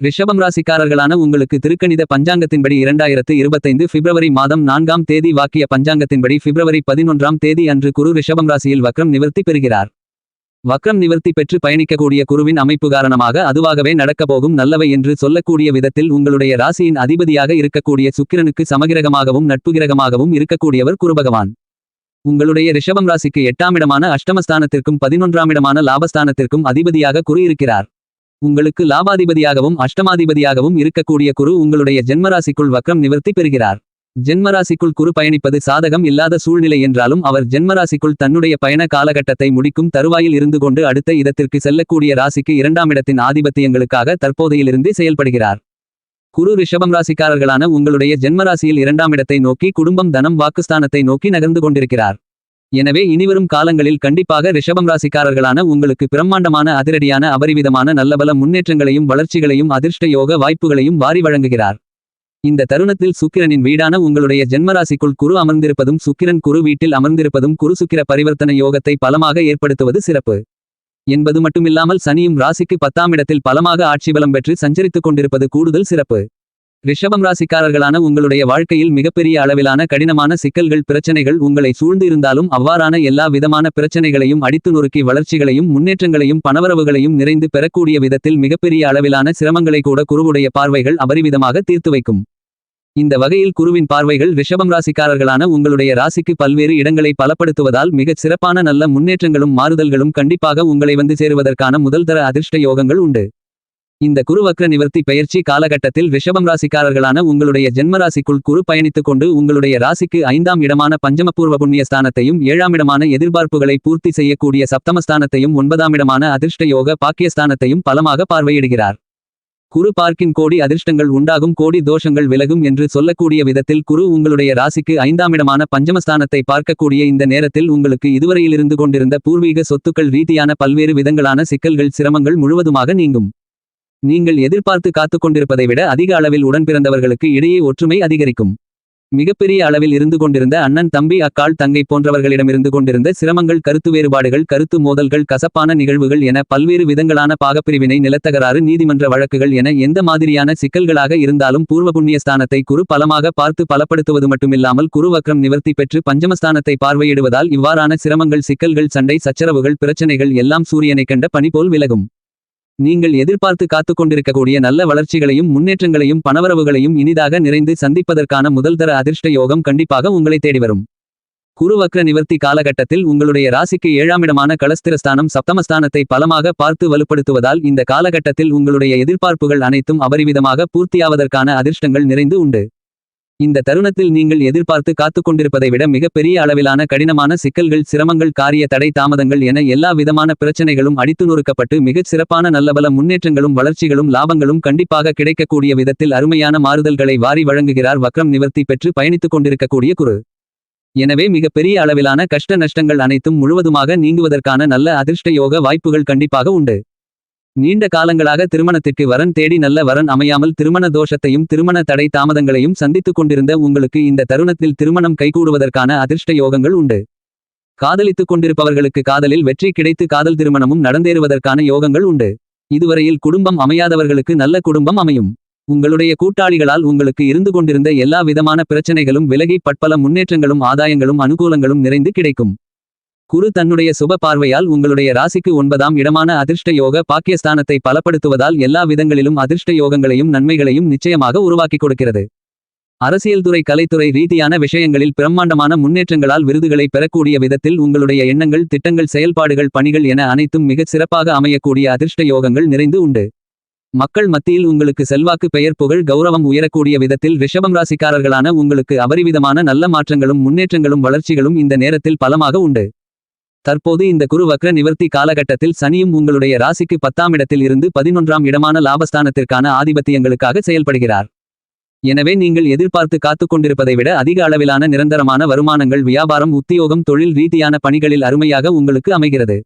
ரிஷபம் ராசிக்காரர்களான உங்களுக்கு திருக்கணித பஞ்சாங்கத்தின்படி இரண்டாயிரத்து இருபத்தைந்து பிப்ரவரி மாதம் நான்காம் தேதி வாக்கிய பஞ்சாங்கத்தின்படி பிப்ரவரி பதினொன்றாம் தேதி அன்று குரு ரிஷபம் ராசியில் வக்ரம் நிவர்த்தி பெறுகிறார். வக்ரம் நிவர்த்தி பெற்று பயணிக்கக்கூடிய குருவின் அமைப்பு காரணமாக அதுவாகவே நடக்கப்போகும் நல்லவை என்று சொல்லக்கூடிய விதத்தில் உங்களுடைய ராசியின் அதிபதியாக இருக்கக்கூடிய சுக்கிரனுக்கு சமகிரகமாகவும் நட்புகிரகமாகவும் இருக்கக்கூடியவர் குருபகவான். உங்களுடைய ரிஷபம் ராசிக்கு எட்டாம் இடமான அஷ்டமஸ்தானத்திற்கும் பதினொன்றாம் இடமான லாபஸ்தானத்திற்கும் அதிபதியாக குரு இருக்கிறார். உங்களுக்கு லாபாதிபதியாகவும் அஷ்டமாதிபதியாகவும் இருக்கக்கூடிய குரு உங்களுடைய ஜென்மராசிக்குள் வக்ரம் நிவர்த்தி பெறுகிறார். ஜென்மராசிக்குள் குரு பயணிப்பது சாதகம் இல்லாத சூழ்நிலை என்றாலும் அவர் ஜென்மராசிக்குள் தன்னுடைய பயண காலகட்டத்தை முடிக்கும் தருவாயில் இருந்து கொண்டு அடுத்த இடத்திற்கு செல்லக்கூடிய ராசிக்கு இரண்டாம் இடத்தின் ஆதிபத்தியங்களுக்காக தற்போதையிலிருந்து செயல்படுகிறார். குரு ரிஷபம் ராசிக்காரர்களான உங்களுடைய ஜென்மராசியில் இரண்டாம் இடத்தை நோக்கி குடும்பம் தனம் வாக்குஸ்தானத்தை நோக்கி நகர்ந்து கொண்டிருக்கிறார். எனவே இனிவரும் காலங்களில் கண்டிப்பாக ரிஷபம் ராசிக்காரர்களான உங்களுக்கு பிரம்மாண்டமான அதிரடியான அபரிவிதமான நல்லபல முன்னேற்றங்களையும் வளர்ச்சிகளையும் அதிர்ஷ்ட யோக வாய்ப்புகளையும் வாரி வழங்குகிறார். இந்த தருணத்தில் சுக்கிரனின் வீடான உங்களுடைய ஜென்மராசிக்குள் குரு அமர்ந்திருப்பதும் சுக்கிரன் குரு வீட்டில் அமர்ந்திருப்பதும் குரு சுக்கிர பரிவர்த்தனை யோகத்தை பலமாக ஏற்படுத்துவது சிறப்பு. என்பது மட்டுமில்லாமல் சனியும் ராசிக்கு பத்தாம் இடத்தில் பலமாக ஆட்சி பலம் பெற்று சஞ்சரித்துக் கொண்டிருப்பது கூடுதல் சிறப்பு. ரிஷபம் ராசிக்காரர்களான உங்களுடைய வாழ்க்கையில் மிகப்பெரிய அளவிலான கடினமான சிக்கல்கள் பிரச்சனைகள் உங்களை சூழ்ந்து இருந்தாலும் அவ்வாறான எல்லா விதமான பிரச்சனைகளையும் அடித்து நொறுக்கி வளர்ச்சிகளையும் முன்னேற்றங்களையும் பணவரவுகளையும் நிறைந்து பெறக்கூடிய விதத்தில் மிகப்பெரிய அளவிலான சிரமங்களை கூட குருவுடைய பார்வைகள் அபரிவிதமாக தீர்த்து வைக்கும். இந்த வகையில் குருவின் பார்வைகள் ரிஷபம் ராசிக்காரர்களான உங்களுடைய ராசிக்கு பல்வேறு இடங்களை பலப்படுத்துவதால் மிகச் சிறப்பான நல்ல முன்னேற்றங்களும் மாறுதல்களும் கண்டிப்பாக உங்களை வந்து சேருவதற்கான முதல்தர அதிர்ஷ்ட யோகங்கள் உண்டு. இந்த குருவக்ர நிவர்த்தி பயிற்சி காலகட்டத்தில் ரிஷபம் ராசிக்காரர்களான உங்களுடைய ஜென்மராசிக்குள் குரு பயணித்துக் கொண்டு உங்களுடைய ராசிக்கு ஐந்தாம் இடமான பஞ்சமபூர்வ புண்ணிய ஸ்தானத்தையும் ஏழாம் இடமான எதிர்பார்ப்புகளை பூர்த்தி செய்யக்கூடிய சப்தமஸ்தானத்தையும் ஒன்பதாம் இடமான அதிர்ஷ்ட யோக பாக்கியஸ்தானத்தையும் பலமாக பார்வையிடுகிறார். குரு பார்க்கின் கோடி அதிர்ஷ்டங்கள் உண்டாகும் கோடி தோஷங்கள் விலகும் என்று சொல்லக்கூடிய விதத்தில் குரு உங்களுடைய ராசிக்கு ஐந்தாம் இடமான பஞ்சமஸ்தானத்தை பார்க்கக்கூடிய இந்த நேரத்தில் உங்களுக்கு இதுவரையிலிருந்து கொண்டிருந்த பூர்வீக சொத்துக்கள் ரீதியான பல்வேறு விதங்களான சிக்கல்கள் சிரமங்கள் முழுவதுமாக நீங்கும். நீங்கள் எதிர்பார்த்து காத்துக் கொண்டிருப்பதை விட அதிக அளவில் உடன்பிறந்தவர்களுக்கு இடையே ஒற்றுமை அதிகரிக்கும். மிகப்பெரிய அளவில் இருந்து கொண்டிருந்த அண்ணன் தம்பி அக்காள் தங்கை போன்றவர்களிடமிருந்து கொண்டிருந்த சிரமங்கள் கருத்து வேறுபாடுகள் கருத்து மோதல்கள் கசப்பான நிகழ்வுகள் என பல்வேறு விதங்களான பாகப்பிரிவினை நிலத்தகராறு நீதிமன்ற வழக்குகள் என எந்த மாதிரியான சிக்கல்களாக இருந்தாலும் பூர்வ புண்ணிய ஸ்தானத்தை குரு பலமாக பார்த்து பலப்படுத்துவது மட்டுமில்லாமல் குருவக்ரம் நிவர்த்தி பெற்று பஞ்சமஸ்தானத்தை பார்வையிடுவதால் இவ்வாறான சிரமங்கள் சிக்கல்கள் சண்டை சச்சரவுகள் பிரச்சனைகள் எல்லாம் சூரியனை கண்ட பணி போல் விலகும். நீங்கள் எதிர்பார்த்து காத்துக் கொண்டிருக்கக்கூடிய நல்ல வளர்ச்சிகளையும் முன்னேற்றங்களையும் பணவரவுகளையும் இனிதாக நிறைந்து சந்திப்பதற்கான முதல்தர அதிர்ஷ்ட யோகம் கண்டிப்பாக உங்களை தேடி வரும். குருவக்ர நிவர்த்தி காலகட்டத்தில் உங்களுடைய ராசிக்கு ஏழாமிடமான களஸ்திரஸ்தானம் சப்தமஸ்தானத்தை பலமாக பார்த்து வலுப்படுத்துவதால் இந்த காலகட்டத்தில் உங்களுடைய எதிர்பார்ப்புகள் அனைத்தும் அபரிவிதமாக பூர்த்தியாவதற்கான அதிர்ஷ்டங்கள் நிறைந்து உண்டு. இந்த தருணத்தில் நீங்கள் எதிர்பார்த்து காத்துக் கொண்டிருப்பதை விட மிகப்பெரிய அளவிலான கடினமான சிக்கல்கள் சிரமங்கள் காரிய தடை தாமதங்கள் என எல்லா விதமான பிரச்சனைகளும் அடித்து நொறுக்கப்பட்டு மிகச் சிறப்பான நல்லபல முன்னேற்றங்களும் வளர்ச்சிகளும் லாபங்களும் கண்டிப்பாக கிடைக்கக்கூடிய விதத்தில் அருமையான மாறுதல்களை வாரி வழங்குகிறார் வக்ரம் நிவர்த்தி பெற்று பயணித்துக் கொண்டிருக்கக்கூடிய குரு. எனவே மிகப்பெரிய அளவிலான கஷ்ட நஷ்டங்கள் அனைத்தும் முழுவதுமாக நீங்குவதற்கான நல்ல அதிர்ஷ்ட யோக வாய்ப்புகள் கண்டிப்பாக உண்டு. நீண்ட காலங்களாக திருமணத்திற்கு வரன் தேடி நல்ல வரன் அமையாமல் திருமண தோஷத்தையும் திருமண தடை தாமதங்களையும் சந்தித்துக் கொண்டிருந்த உங்களுக்கு இந்த தருணத்தில் திருமணம் கைகூடுவதற்கான அதிர்ஷ்ட யோகங்கள் உண்டு. காதலித்துக் கொண்டிருப்பவர்களுக்கு காதலில் வெற்றி கிடைத்து காதல் திருமணமும் நடந்தேறுவதற்கான யோகங்கள் உண்டு. இதுவரையில் குடும்பம் அமையாதவர்களுக்கு நல்ல குடும்பம் அமையும். உங்களுடைய கூட்டாளிகளால் உங்களுக்கு இருந்து கொண்டிருந்த எல்லா விதமான பிரச்சனைகளும் விலகி பட்பல முன்னேற்றங்களும் ஆதாயங்களும் அனுகூலங்களும் நிறைந்து கிடைக்கும். குரு தன்னுடைய சுப பார்வையால் உங்களுடைய ராசிக்கு ஒன்பதாம் இடமான அதிர்ஷ்ட யோக பாக்கியஸ்தானத்தை பலப்படுத்துவதால் எல்லா விதங்களிலும் அதிர்ஷ்ட யோகங்களையும் நன்மைகளையும் நிச்சயமாக உருவாக்கிக் கொடுக்கிறது. அரசியல் துறை கலைத்துறை ரீதியான விஷயங்களில் பிரம்மாண்டமான முன்னேற்றங்களால் விருதுகளை பெறக்கூடிய விதத்தில் உங்களுடைய எண்ணங்கள் திட்டங்கள் செயல்பாடுகள் பணிகள் என அனைத்தும் மிகச் சிறப்பாக அமையக்கூடிய அதிர்ஷ்ட யோகங்கள் நிறைந்து உண்டு. மக்கள் மத்தியில் உங்களுக்கு செல்வாக்கு பெயர் புகழ் கௌரவம் உயரக்கூடிய விதத்தில் ரிஷபம் ராசிக்காரர்களான உங்களுக்கு அபரிவிதமான நல்ல மாற்றங்களும் முன்னேற்றங்களும் வளர்ச்சிகளும் இந்த நேரத்தில் பலமாக உண்டு. தற்போது இந்த குரு வக்ர நிவர்த்தி காலகட்டத்தில் சனியும் உங்களுடைய ராசிக்கு பத்தாம் இடத்தில் இருந்து பதினொன்றாம் இடமான லாபஸ்தானத்திற்கான ஆதிபத்தியங்களுக்காக செயல்படுகிறார். எனவே நீங்கள் எதிர்பார்த்து காத்துக் கொண்டிருப்பதை விட அதிக அளவிலான நிரந்தரமான வருமானங்கள் வியாபாரம் உத்தியோகம் தொழில் ரீதியான பணிகளில் அருமையாக உங்களுக்கு அமைகிறது.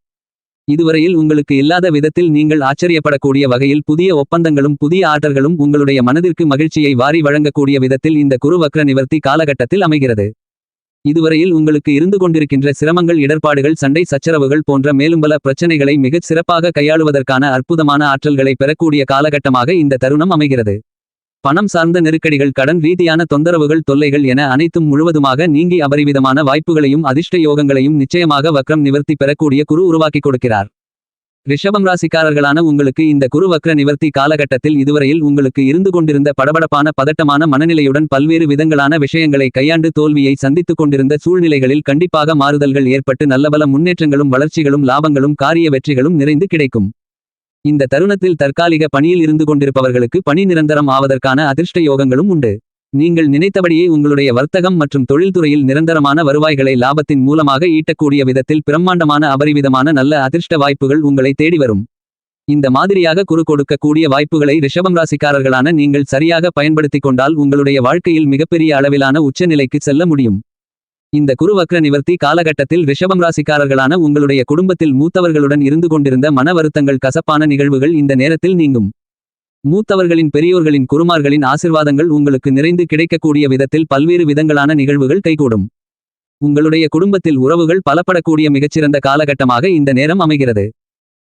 இதுவரையில் உங்களுக்கு இல்லாத விதத்தில் நீங்கள் ஆச்சரியப்படக்கூடிய வகையில் புதிய ஒப்பந்தங்களும் புதிய ஆர்டர்களும் உங்களுடைய மனதிற்கு மகிழ்ச்சியை வாரி வழங்கக்கூடிய விதத்தில் இந்த குரு வக்ர நிவர்த்தி காலகட்டத்தில் அமைகிறது. இதுவரையில் உங்களுக்கு இருந்து கொண்டிருக்கின்ற சிரமங்கள் இடர்பாடுகள் சண்டை சச்சரவுகள் போன்ற மேலும் பல பிரச்சனைகளை மிகச் சிறப்பாக கையாளுவதற்கான அற்புதமான ஆற்றல்களை பெறக்கூடிய காலகட்டமாக இந்த தருணம் அமைகிறது. பணம் சார்ந்த நெருக்கடிகள் கடன் ரீதியான தொந்தரவுகள் தொல்லைகள் என அனைத்தும் முழுவதுமாக நீங்கி அபரிவிதமான வாய்ப்புகளையும் அதிர்ஷ்ட யோகங்களையும் நிச்சயமாக வக்ரம் நிவர்த்தி பெறக்கூடிய குரு உருவாக்கிக் கொடுக்கிறார். ரிஷபம் ராசிக்காரர்களான உங்களுக்கு இந்த குரு வக்ர நிவர்த்தி காலகட்டத்தில் இதுவரையில் உங்களுக்கு இருந்து கொண்டிருந்த படபடப்பான பதட்டமான மனநிலையுடன் பல்வேறு விதங்களான விஷயங்களை கையாண்டு தோல்வியை சந்தித்துக் கொண்டிருந்த சூழ்நிலைகளில் கண்டிப்பாக மாறுதல்கள் ஏற்பட்டு நல்லபல முன்னேற்றங்களும் வளர்ச்சிகளும் லாபங்களும் காரிய வெற்றிகளும் நிறைந்து கிடைக்கும். இந்த தருணத்தில் தற்காலிக பணியில் இருந்து கொண்டிருப்பவர்களுக்கு பணி நிரந்தரம் ஆவதற்கான அதிர்ஷ்ட யோகங்களும் உண்டு. நீங்கள் நினைத்தபடியே உங்களுடைய வர்த்தகம் மற்றும் தொழில்துறையில் நிரந்தரமான வருவாய்களை லாபத்தின் மூலமாக ஈட்டக்கூடிய விதத்தில் பிரம்மாண்டமான அபரிவிதமான நல்ல அதிர்ஷ்ட வாய்ப்புகள் உங்களை தேடி வரும். இந்த மாதிரியாக குறு கொடுக்கக்கூடிய வாய்ப்புகளை ரிஷபம் ராசிக்காரர்களான நீங்கள் சரியாக பயன்படுத்திக் கொண்டால் உங்களுடைய வாழ்க்கையில் மிகப்பெரிய அளவிலான உச்சநிலைக்கு செல்ல முடியும். இந்த குருவக்ர நிவர்த்தி காலகட்டத்தில் ரிஷபம் ராசிக்காரர்களான உங்களுடைய குடும்பத்தில் மூத்தவர்களுடன் இருந்து கொண்டிருந்த மன வருத்தங்கள் கசப்பான நிகழ்வுகள் இந்த நேரத்தில் நீங்கும். மூத்தவர்களின் பெரியோர்களின் குருமார்களின் ஆசிர்வாதங்கள் உங்களுக்கு நிறைந்து கிடைக்கக்கூடிய விதத்தில் பல்வேறு விதங்களான நிகழ்வுகள் கைகூடும். உங்களுடைய குடும்பத்தில் உறவுகள் பலப்படக்கூடிய மிகச்சிறந்த காலகட்டமாக இந்த நேரம் அமைகிறது.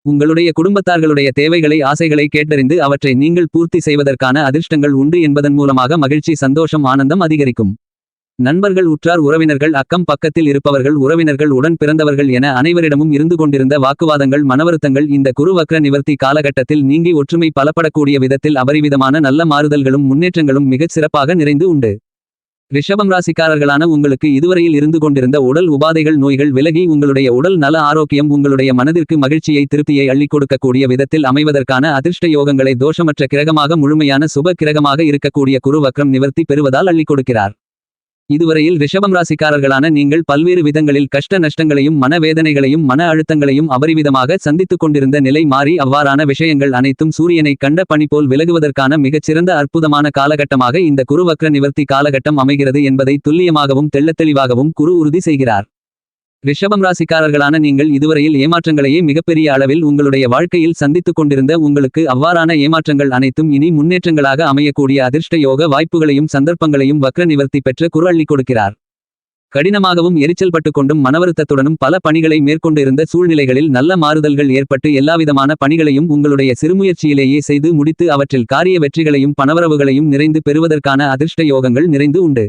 உங்களுடைய குடும்பத்தார்களுடைய தேவைகளை ஆசைகளை கேட்டறிந்து அவற்றை நீங்கள் பூர்த்தி செய்வதற்கான அதிர்ஷ்டங்கள் உண்டு என்பதன் மூலமாக மகிழ்ச்சி சந்தோஷம் ஆனந்தம் அதிகரிக்கும். நண்பர்கள் உற்றார் உறவினர்கள் அக்கம் பக்கத்தில் இருப்பவர்கள் உறவினர்கள் உடன் பிறந்தவர்கள் என அனைவரிடமும் இருந்து கொண்டிருந்த வாக்குவாதங்கள் மனவருத்தங்கள் இந்த குருவக்ர நிவர்த்தி காலகட்டத்தில் நீங்கி ஒற்றுமை பலப்படக்கூடிய விதத்தில் அபரிவிதமான நல்ல மாறுதல்களும் முன்னேற்றங்களும் மிகச் சிறப்பாக நிறைந்து உண்டு. ரிஷபம் ராசிக்காரர்களான உங்களுக்கு இதுவரையில் இருந்து கொண்டிருந்த உடல் உபாதைகள் நோய்கள் விலகி உங்களுடைய உடல் நல ஆரோக்கியம் உங்களுடைய மனதிற்கு மகிழ்ச்சியை திருப்தியை அள்ளிக் கொடுக்கக்கூடிய விதத்தில் அமைவதற்கான அதிர்ஷ்ட யோகங்களை தோஷமற்ற கிரகமாக முழுமையான சுப கிரகமாக இருக்கக்கூடிய குருவக்ரம் நிவர்த்தி பெறுவதால் அள்ளிக் கொடுக்கிறார். இதுவரையில் ரிஷபம் ராசிக்காரர்களான நீங்கள் பல்வேறு விதங்களில் கஷ்ட நஷ்டங்களையும் மனவேதனைகளையும் மன அழுத்தங்களையும் அபரிவிதமாக சந்தித்துக் கொண்டிருந்த நிலை மாறி அவ்வாறான விஷயங்கள் அனைத்தும் சூரியனை கண்ட பணி போல் விலகுவதற்கான மிகச்சிறந்த அற்புதமான காலகட்டமாக இந்த குருவக்ர நிவர்த்தி காலகட்டம் அமைகிறது என்பதை துல்லியமாகவும் தெள்ளத்தெளிவாகவும் குரு உறுதி செய்கிறார். ரிஷபம் ராசிக்காரர்களான நீங்கள் இதுவரையில் ஏமாற்றங்களையே மிகப்பெரிய அளவில் உங்களுடைய வாழ்க்கையில் சந்தித்துக் கொண்டிருந்த உங்களுக்கு அவ்வாறான ஏமாற்றங்கள் அனைத்தும் இனி முன்னேற்றங்களாக அமையக்கூடிய அதிர்ஷ்ட யோக வாய்ப்புகளையும் சந்தர்ப்பங்களையும் வக்ர நிவர்த்தி பெற்ற குரு கொடுக்கிறார். கடினமாகவும் எரிச்சல் பட்டு கொண்டும் மனவருத்தத்துடனும் பல பணிகளை மேற்கொண்டிருந்த சூழ்நிலைகளில் நல்ல மாறுதல்கள் ஏற்பட்டு எல்லாவிதமான பணிகளையும் உங்களுடைய சிறுமுயற்சியிலேயே செய்து முடித்து அவற்றில் காரிய வெற்றிகளையும் பணவரவுகளையும் நிறைந்து பெறுவதற்கான அதிர்ஷ்ட யோகங்கள் நிறைந்து உண்டு.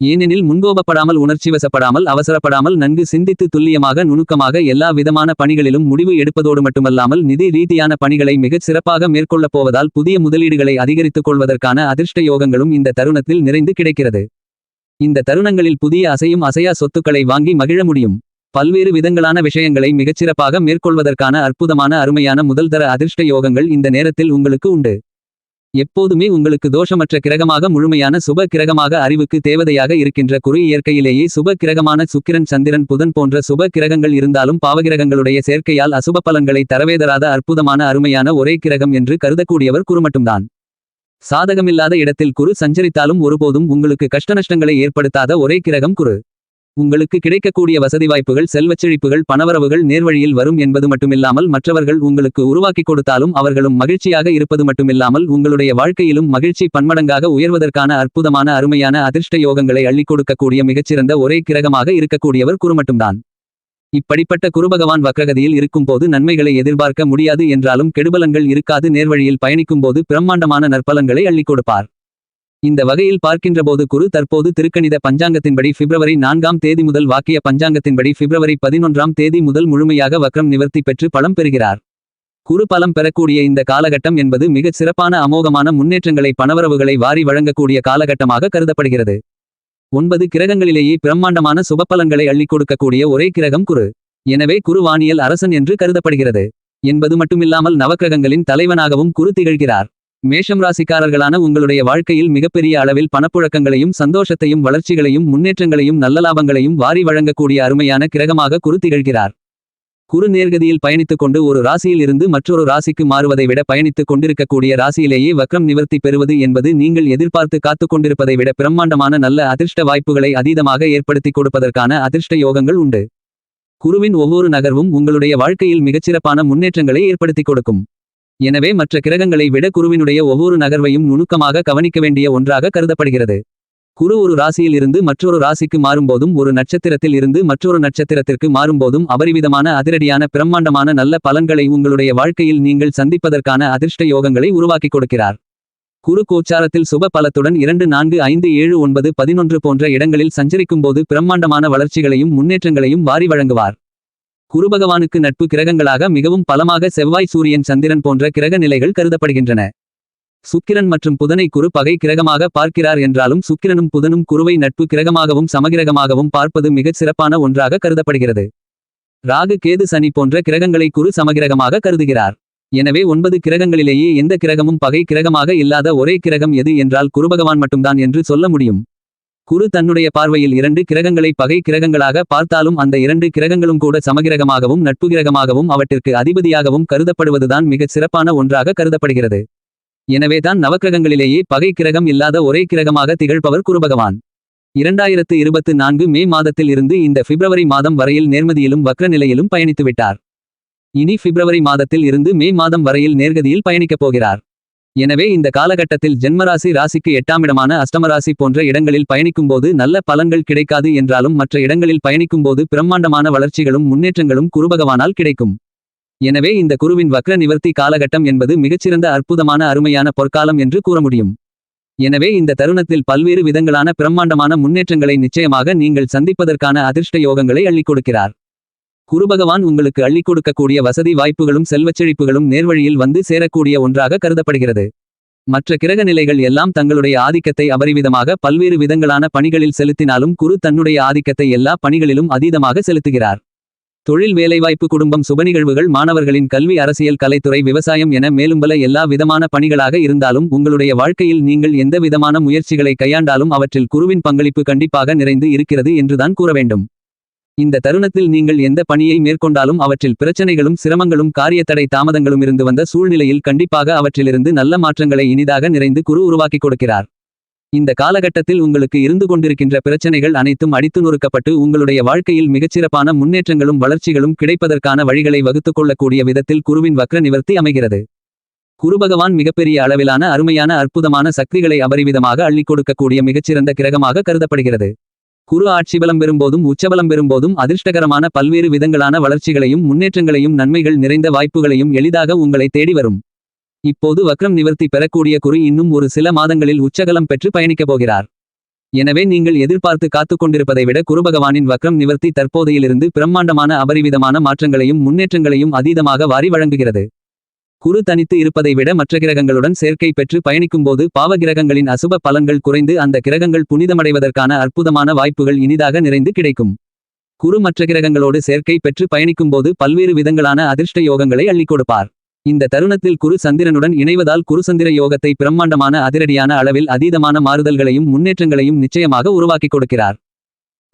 ஏனெனில் முன்கோபப்படாமல் உணர்ச்சிவசப்படாமல் அவசரப்படாமல் நன்கு சிந்தித்து துல்லியமாக நுணுக்கமாக எல்லா விதமான பணிகளிலும் முடிவு எடுப்பதோடு மட்டுமல்லாமல் நிதி ரீதியான பணிகளை மிகச் சிறப்பாக மேற்கொள்ளப் போவதால் புதிய முதலீடுகளை அதிகரித்துக் கொள்வதற்கான அதிர்ஷ்ட யோகங்களும் இந்த தருணத்தில் நிறைந்து கிடைக்கிறது. இந்த தருணங்களில் புதிய அசையும் அசையா சொத்துக்களை வாங்கி மகிழ முடியும். பல்வேறு விதங்களான விஷயங்களை மிகச்சிறப்பாக மேற்கொள்வதற்கான அற்புதமான அருமையான முதல்தர அதிர்ஷ்ட யோகங்கள் இந்த நேரத்தில் உங்களுக்கு உண்டு. எப்போதுமே உங்களுக்கு தோஷமற்ற கிரகமாக முழுமையான சுப கிரகமாக அறிவுக்கு தேவதையாக இருக்கின்ற குரு இயற்கையிலேயே சுப கிரகமான சுக்கிரன் சந்திரன் புதன் போன்ற சுப கிரகங்கள் இருந்தாலும் பாவகிரகங்களுடைய சேர்க்கையால் அசுப பலன்களை தரவேதராத அற்புதமான அருமையான ஒரே கிரகம் என்று கருதக்கூடியவர் குரு மட்டும்தான். சாதகமில்லாத இடத்தில் குரு சஞ்சரித்தாலும் ஒருபோதும் உங்களுக்கு கஷ்டநஷ்டங்களை ஏற்படுத்தாத ஒரே கிரகம் குரு. உங்களுக்கு கிடைக்கக்கூடிய வசதி வாய்ப்புகள் செல்வச்செழிப்புகள் பணவரவுகள் நேர்வழியில் வரும் என்பது மட்டுமில்லாமல் மற்றவர்கள் உங்களுக்கு உருவாக்கி கொடுத்தாலும் அவர்களும் மகிழ்ச்சியாக இருப்பது மட்டுமில்லாமல் உங்களுடைய வாழ்க்கையிலும் மகிழ்ச்சி பன்மடங்காக உயர்வதற்கான அற்புதமான அருமையான அதிர்ஷ்ட யோகங்களை அள்ளிக் கொடுக்கக்கூடிய மிகச்சிறந்த ஒரே கிரகமாக இருக்கக்கூடியவர் குருமட்டும்தான் இப்படிப்பட்ட குருபகவான் வக்ரகதியில் இருக்கும்போது நன்மைகளை எதிர்பார்க்க முடியாது என்றாலும் கெடுபலங்கள் இருக்காது நேர்வழியில் பயணிக்கும்போது பிரம்மாண்டமான நற்பலங்களை அள்ளிக் கொடுப்பார். இந்த வகையில் பார்க்கின்றபோது குரு தற்போது திருக்கணித பஞ்சாங்கத்தின்படி பிப்ரவரி நான்காம் தேதி முதல் வாக்கிய பஞ்சாங்கத்தின்படி பிப்ரவரி பதினொன்றாம் தேதி முதல் முழுமையாக வக்ரம் நிவர்த்தி பெற்று பலம் பெறுகிறார். குரு பலம் பெறக்கூடிய இந்த காலகட்டம் என்பது மிகச் சிறப்பான அமோகமான முன்னேற்றங்களை பணவரவுகளை வாரி வழங்கக்கூடிய காலகட்டமாக கருதப்படுகிறது. ஒன்பது கிரகங்களிலேயே பிரம்மாண்டமான சுபப்பலன்களை அள்ளிக் கொடுக்கக்கூடிய ஒரே கிரகம் குரு. எனவே குரு வானியல் அரசன் என்று கருதப்படுகிறது. என்பது மட்டுமில்லாமல் நவக்கிரகங்களின் தலைவனாகவும் குரு திகழ்கிறார். மேஷம் ராசிக்காரர்களான உங்களுடைய வாழ்க்கையில் மிகப்பெரிய அளவில் பணப்புழக்கங்களையும் சந்தோஷத்தையும் வளர்ச்சிகளையும் முன்னேற்றங்களையும் நல்ல லாபங்களையும் வாரி வழங்கக்கூடிய அருமையான கிரகமாக குரு திகழ்கிறார். குரு நேர்கதியில் பயணித்துக் கொண்டு ஒரு ராசியில் இருந்து மற்றொரு ராசிக்கு மாறுவதை விட பயணித்துக் கொண்டிருக்கக்கூடிய ராசியிலேயே வக்ரம் நிவர்த்தி பெறுவது என்பது நீங்கள் எதிர்பார்த்து காத்துக் கொண்டிருப்பதை விட பிரம்மாண்டமான நல்ல அதிர்ஷ்ட வாய்ப்புகளை அதீதமாக ஏற்படுத்திக் கொடுப்பதற்கான அதிர்ஷ்ட யோகங்கள் உண்டு. குருவின் ஒவ்வொரு நகர்வும் உங்களுடைய வாழ்க்கையில் மிகச்சிறப்பான முன்னேற்றங்களை ஏற்படுத்திக் கொடுக்கும். எனவே மற்ற கிரகங்களை விட குருவினுடைய ஒவ்வொரு நகர்வையும் நுணுக்கமாக கவனிக்க வேண்டிய ஒன்றாக கருதப்படுகிறது. குரு ஒரு ராசியில் இருந்து மற்றொரு ராசிக்கு மாறும்போதும் ஒரு நட்சத்திரத்தில் இருந்து மற்றொரு நட்சத்திரத்திற்கு மாறும்போதும் அபரிவிதமான அதிரடியான பிரம்மாண்டமான நல்ல பலன்களை உங்களுடைய வாழ்க்கையில் நீங்கள் சந்திப்பதற்கான அதிர்ஷ்ட யோகங்களை உருவாக்கிக் கொடுக்கிறார். குரு கோச்சாரத்தில் சுப பலத்துடன் இரண்டு நான்கு ஐந்து ஏழு ஒன்பது பதினொன்று போன்ற இடங்களில் சஞ்சரிக்கும்போது பிரம்மாண்டமான வளர்ச்சிகளையும் முன்னேற்றங்களையும் வாரி வழங்குவார். குருபகவானுக்கு நட்பு கிரகங்களாக மிகவும் பலமாக செவ்வாய் சூரியன் சந்திரன் போன்ற கிரக நிலைகள் கருதப்படுகின்றன. சுக்கிரன் மற்றும் புதனை குரு பகை கிரகமாக பார்க்கிறார் என்றாலும் சுக்கிரனும் புதனும் குருவை நட்பு கிரகமாகவும் சமகிரகமாகவும் பார்ப்பது மிகச் சிறப்பான ஒன்றாக கருதப்படுகிறது. ராகு கேது சனி போன்ற கிரகங்களை குரு சமகிரகமாக கருதுகிறார். எனவே ஒன்பது கிரகங்களிலேயே எந்த கிரகமும் பகை கிரகமாக இல்லாத ஒரே கிரகம் எது என்றால் குருபகவான் மட்டும்தான் என்று சொல்ல முடியும். குரு தன்னுடைய பார்வையில் இரண்டு கிரகங்களை பகை கிரகங்களாக பார்த்தாலும் அந்த இரண்டு கிரகங்களும் கூட சமகிரகமாகவும் நட்பு கிரகமாகவும் அவற்றிற்கு அதிபதியாகவும் கருதப்படுவதுதான் மிகச் சிறப்பான ஒன்றாக கருதப்படுகிறது. எனவேதான் நவக்கிரகங்களிலேயே பகை கிரகம் இல்லாத ஒரே கிரகமாக திகழ்பவர் குருபகவான். இரண்டாயிரத்து இருபத்து நான்கு மே மாதத்தில் இருந்து இந்த பிப்ரவரி மாதம் வரையில் நேர்மதியிலும் வக்ர நிலையிலும் பயணித்துவிட்டார். இனி பிப்ரவரி மாதத்தில் இருந்து மே மாதம் வரையில் நேர்கதியில் பயணிக்கப் போகிறார். எனவே இந்த காலகட்டத்தில் ஜென்மராசி ராசிக்கு எட்டாமிடமான அஷ்டமராசி போன்ற இடங்களில் பயணிக்கும்போது நல்ல பலன்கள் கிடைக்காது என்றாலும் மற்ற இடங்களில் பயணிக்கும்போது பிரம்மாண்டமான வளர்ச்சிகளும் முன்னேற்றங்களும் குருபகவானால் கிடைக்கும். எனவே இந்த குருவின் வக்ர நிவர்த்தி காலகட்டம் என்பது மிகச்சிறந்த அற்புதமான அருமையான பொற்காலம் என்று கூற முடியும். எனவே இந்த தருணத்தில் பல்வேறு விதங்களான பிரம்மாண்டமான முன்னேற்றங்களை நிச்சயமாக நீங்கள் சந்திப்பதற்கான அதிர்ஷ்ட யோகங்களை அள்ளிக் கொடுக்கிறார். குருபகவான் உங்களுக்கு அள்ளிக் கொடுக்கக்கூடிய வசதி வாய்ப்புகளும் செல்வச்செழிப்புகளும் நேர்வழியில் வந்து சேரக்கூடிய ஒன்றாக கருதப்படுகிறது. மற்ற கிரக நிலைகள் எல்லாம் தங்களுடைய ஆதிக்கத்தை அபரிவிதமாக பல்வேறு விதங்களான பணிகளில் செலுத்தினாலும் குரு தன்னுடைய ஆதிக்கத்தை எல்லா பணிகளிலும் அதீதமாக செலுத்துகிறார். தொழில் வேலைவாய்ப்பு குடும்பம் சுபநிகழ்வுகள் மாணவர்களின் கல்வி அரசியல் கலைத்துறை விவசாயம் என மேலும் பல எல்லா விதமான பணிகளாக இருந்தாலும் உங்களுடைய வாழ்க்கையில் நீங்கள் எந்த விதமான முயற்சிகளை கையாண்டாலும் அவற்றில் குருவின் பங்களிப்பு கண்டிப்பாக நிறைந்து இருக்கிறது என்றுதான் கூற வேண்டும். இந்த தருணத்தில் நீங்கள் எந்த பணியை மேற்கொண்டாலும் அவற்றில் பிரச்சனைகளும் சிரமங்களும் காரியத்தடை தாமதங்களும் இருந்து வந்த சூழ்நிலையில் கண்டிப்பாக அவற்றிலிருந்து நல்ல மாற்றங்களை இனிதாக நிறைந்து குரு உருவாக்கிக் கொடுக்கிறார். இந்த காலகட்டத்தில் உங்களுக்கு இருந்து கொண்டிருக்கின்ற பிரச்சனைகள் அனைத்தும் அடித்து நொறுக்கப்பட்டு உங்களுடைய வாழ்க்கையில் மிகச்சிறப்பான முன்னேற்றங்களும் வளர்ச்சிகளும் கிடைப்பதற்கான வழிகளை வகுத்துக் கொள்ளக்கூடிய விதத்தில் குருவின் வக்ர நிவர்த்தி அமைகிறது. குருபகவான் மிகப்பெரிய அளவிலான அருமையான அற்புதமான சக்திகளை அபரிவிதமாக அள்ளிக் கொடுக்கக்கூடிய மிகச்சிறந்த கிரகமாக கருதப்படுகிறது. குரு ஆட்சிபலம் பெறும்போதும் உச்சபலம் பெறும்போதும் அதிர்ஷ்டகரமான பல்வேறு விதங்களான வளர்ச்சிகளையும் முன்னேற்றங்களையும் நன்மைகள் நிறைந்த வாய்ப்புகளையும் எளிதாக உங்களை தேடி வரும். இப்போது வக்ரம் நிவர்த்தி பெறக்கூடிய குரு இன்னும் ஒரு சில மாதங்களில் உச்சகலம் பெற்று பயணிக்கப் போகிறார். எனவே நீங்கள் எதிர்பார்த்து காத்துக் கொண்டிருப்பதை விட குருபகவானின் வக்ரம் நிவர்த்தி தற்போதையிலிருந்து பிரம்மாண்டமான அபரிவிதமான மாற்றங்களையும் முன்னேற்றங்களையும் அதீதமாக வாரி வழங்குகிறது. குரு தனித்து இருப்பதை விட மற்ற கிரகங்களுடன் சேர்க்கை பெற்று பயணிக்கும்போது பாவ கிரகங்களின் அசுப பலன்கள் குறைந்து அந்த கிரகங்கள் புனிதமடைவதற்கான அற்புதமான வாய்ப்புகள் இனிதாக நிறைந்து கிடைக்கும். குரு மற்ற கிரகங்களோடு சேர்க்கை பெற்று பயணிக்கும்போது பல்வேறு விதங்களான அதிர்ஷ்ட யோகங்களை அள்ளிக் கொடுப்பார். இந்த தருணத்தில் குரு சந்திரனுடன் இணைவதால் குருசந்திர யோகத்தை பிரம்மாண்டமான அதிரடியான அளவில் அதீதமான மாறுதல்களையும் முன்னேற்றங்களையும் நிச்சயமாக உருவாக்கிக் கொடுக்கிறார்.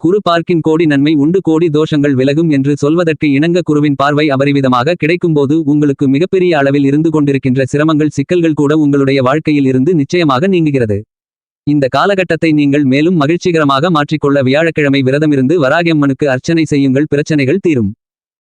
குரு பார்க்கின் கோடி நன்மை உண்டு கோடி தோஷங்கள் விலகும் என்று சொல்வதற்கு இணங்க குருவின் பார்வை அபரிவிதமாக கிடைக்கும்போது உங்களுக்கு மிகப்பெரிய அளவில் இருந்து கொண்டிருக்கின்ற சிரமங்கள் சிக்கல்கள் கூட உங்களுடைய வாழ்க்கையில் இருந்து நிச்சயமாக நீங்குகிறது. இந்த காலகட்டத்தை நீங்கள் மேலும் மகிழ்ச்சிகரமாக மாற்றிக்கொள்ள வியாழக்கிழமை விரதமிருந்து வராகியம்மனுக்கு அர்ச்சனை செய்யுங்கள் பிரச்சனைகள் தீரும்.